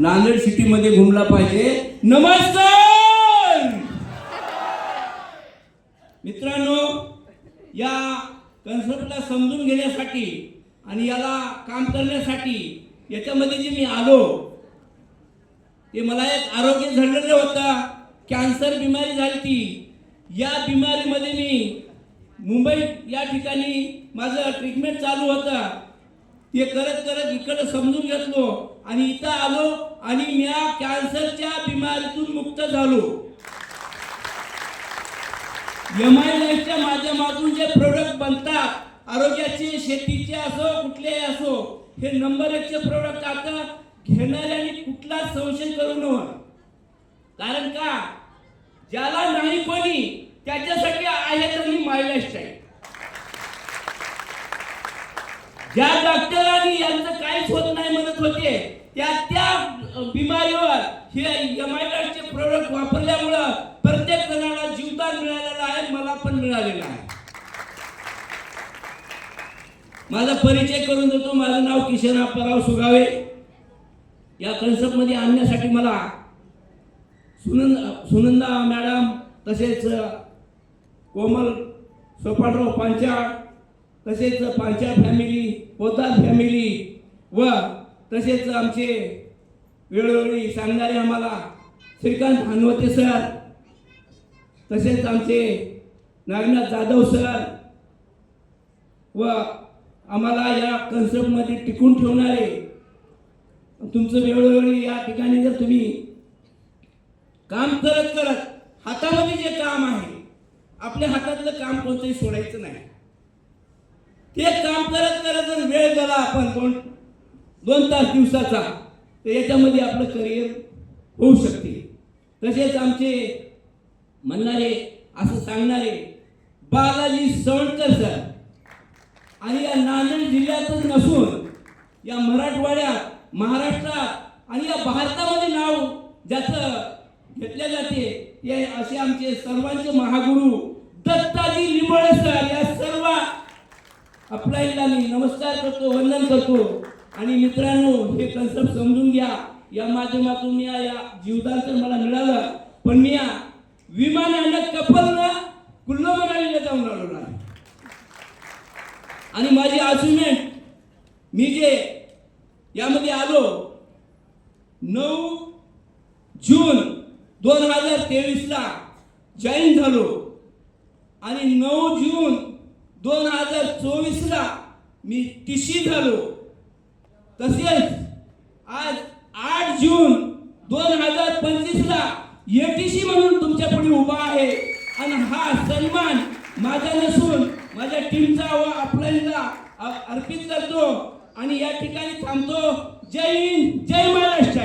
नांदेड सिटीमध्ये घुमला पाहिजे. नमस्कार! मित्रांनो या कन्सेप्टला समजून घेण्यासाठी आणि याला काम करण्यासाठी याच्यामध्ये जे मी आलो ते मला एक आरोग्य झालेलं होतं. कॅन्सर बिमारी झाली ती या बिमारीमध्ये मी मुंबई या ठिकाणी माझं ट्रीटमेंट चालू होतं. ते करत करत इकडं समजून घेतलो. आणि इथं आलो आणि मी कॅन्सरच्या बिमारीतून मुक्त झालो. एम आय लाईफच्या माध्यमातून जे प्रोडक्ट बनतात आरोग्याचे शेतीचे असो कुठलेही असो हे नंबर एकचे प्रोडक्ट आता घेणाऱ्याने कुठलाच संशय करू नये. कारण का? ज्याला नाही कोणी त्याच्यासाठी आहे मी मायलेज टाईम ज्या डॉक्टरांनी यांचं काहीच होत नाही म्हणत होते. त्या त्या बिमारीवर हे एम आय चे प्रोडक्ट वापरल्यामुळं प्रत्येक जणाला जीवदान मिळालेलं आहे मला पण मिळालेलं आहे. माझा परिचय करून देतो. माझं नाव किशन अप्पाराव सुगावे या कन्सेप्टमध्ये आणण्यासाठी मला सुनंद सुनंदा मॅडम तसेच कोमल सोपाटराव पांचाळ तसेच पांचाळ फॅमिली पोतार फॅमिली व तसेच आमचे वेळोवेळी सांगणारे आम्हाला श्रीकांत हनवते सर तसेच आमचे नागनाथ जाधव सर व आम्हाला या कन्सेप्टमध्ये टिकून ठेवणारे तुमचं वेळोवेळी या ठिकाणी जर तुम्ही काम करत करत हातामध्ये जे काम आहे आपल्या हातातलं काम कोणतंही सोडायचं नाही. ते काम करत करत जर वेळ गेला आपण दोन दोन तास दिवसाचा तर याच्यामध्ये आपलं करिअर होऊ शकते. तसेच आमचे म्हणणारे असं सांगणारे बालाजी सवणकर सर आणि या नांदेड जिल्ह्यातच नसून या मराठवाड्यात महाराष्ट्रात आणि या भारतामध्ये नाव ज्याचं घेतले जाते या असे आमचे सर्वांचे महागुरू अप्लाईला मी नमस्कार करतो वंदन करतो. आणि मित्रांनो हे कन्सेप्ट समजून घ्या. या माध्यमातून या या जीवदान तर मला मिळालं. पण मी या विमानानं कपलनं कुल्लो मनालीला जाऊन राहिलो नाही. आणि माझी अचिव्हमेंट मी जे यामध्ये आलो नऊ जून दोन हजार तेवीसला जॉईन झालो. आणि नऊ जून दोन हजार चोवीसला मी टीसी झालो. तसेच आज आठ जून दोन हजार पंचवीसला एटीसी म्हणून तुमच्यापुढे उभा आहे. आणि हा सन्मान माझा नसून माझ्या टीमचा व आपल्याला अर्पित करतो. आणि या ठिकाणी थांबतो. जय हिंद जय महाराष्ट्र.